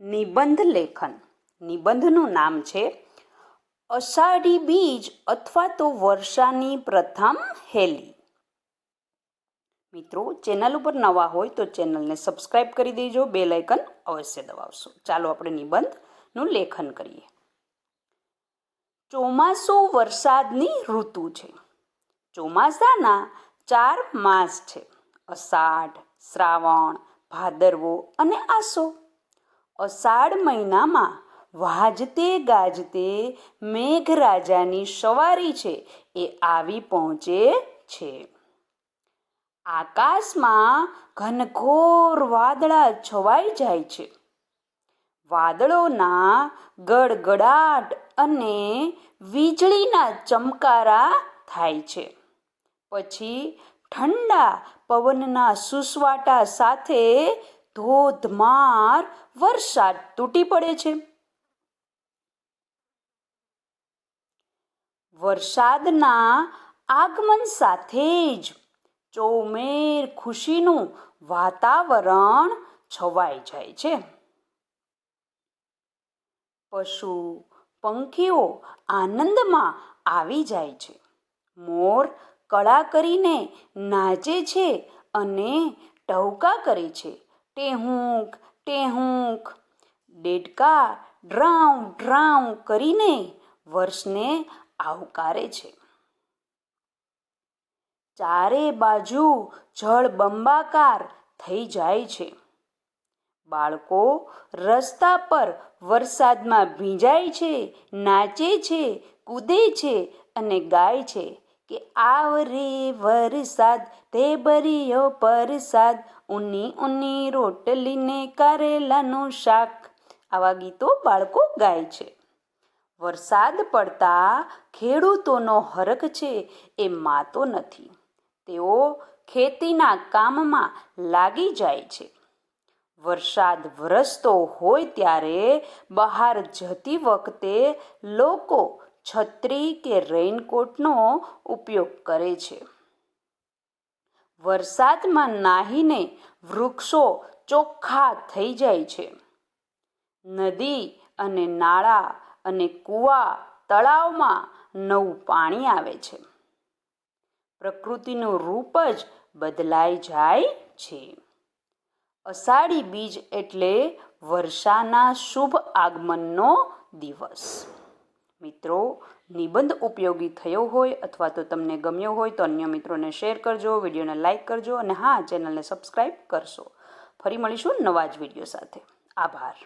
નિબંધ લેખન. નિબંધનું નામ છે, અષાઢી બીજ અથવા તો વર્ષાની પ્રથમ હેલી. મિત્રો, ચેનલ ઉપર નવા હોય તો ચેનલને સબસ્ક્રાઈબ કરી દેજો બે લાઇકન અવશ્ય દબાવશો. ચાલો આપણે નિબંધનું લેખન કરીએ. ચોમાસું વરસાદની ઋતુ છે. ચોમાસાના ચાર માસ છે. અષાઢ, શ્રાવણ, ભાદરવો અને આસો. અષાઢ મહિનામાં વાજતે ગાજતે મેઘરાજાની સવારી છે, એ આવી પહોંચે છે. આકાશમાં ઘનઘોર વાદળા છવાઈ જાય છે. વાદળોના ગડગડાટ અને વીજળીના ચમકારા થાય છે. પછી ઠંડા પવનના સુસવાટા સાથે ધોધમાર વરસાદ તૂટી પડે છે. વરસાદના આગમન સાથે જ ચોમેર ખુશીનું વાતાવરણ છવાઈ જાય છે. પશુ પંખીઓ આનંદમાં આવી જાય છે. મોર કળા કરીને નાચે છે અને ટહુકા કરે છે. ટેહુંક ટેહુંક. ડેડકા ડ્રાઉ ડ્રાઉ કરીને વર્ષને આવકારે છે. ચારે બાજુ જળબંબાકાર થઈ જાય છે. બાળકો રસ્તા પર વરસાદમાં ભીંજાય છે, નાચે છે, કૂદે છે અને ગાય છે. કે આવરે વરસાદ, તે બરિયો પરસાદ, ઉની ઉની રોટલીને કારેલાનું શાક. આવા ગીતો બાળકો ગાય છે. વરસાદ પડતા ખેડૂતોનો હરખ છે, એ માતો નથી. તેઓ ખેતીના કામમાં લાગી જાય છે. વરસાદ વરસતો હોય ત્યારે બહાર જતી વખતે લોકો છત્રી કે રેઇનકોટનો ઉપયોગ કરે છે. વરસાદમાં નાહીને વૃક્ષો ચોખ્ખા થઈ જાય છે. નદી અને નાળા અને કૂવા તળાવમાં નવું પાણી આવે છે. પ્રકૃતિનું રૂપ જ બદલાઈ જાય છે. અષાઢી બીજ એટલે વર્ષાના શુભ આગમનનો દિવસ. મિત્રો, નિબંધ ઉપયોગી થયો હોય અથવા તો તમને ગમ્યો હોય તો અન્ય મિત્રોને શેર કરજો, વિડીયોને લાઇક કરજો અને હા, ચેનલને સબસ્ક્રાઈબ કરશો. ફરી મળીશું નવા જ વીડિયો સાથે. આભાર.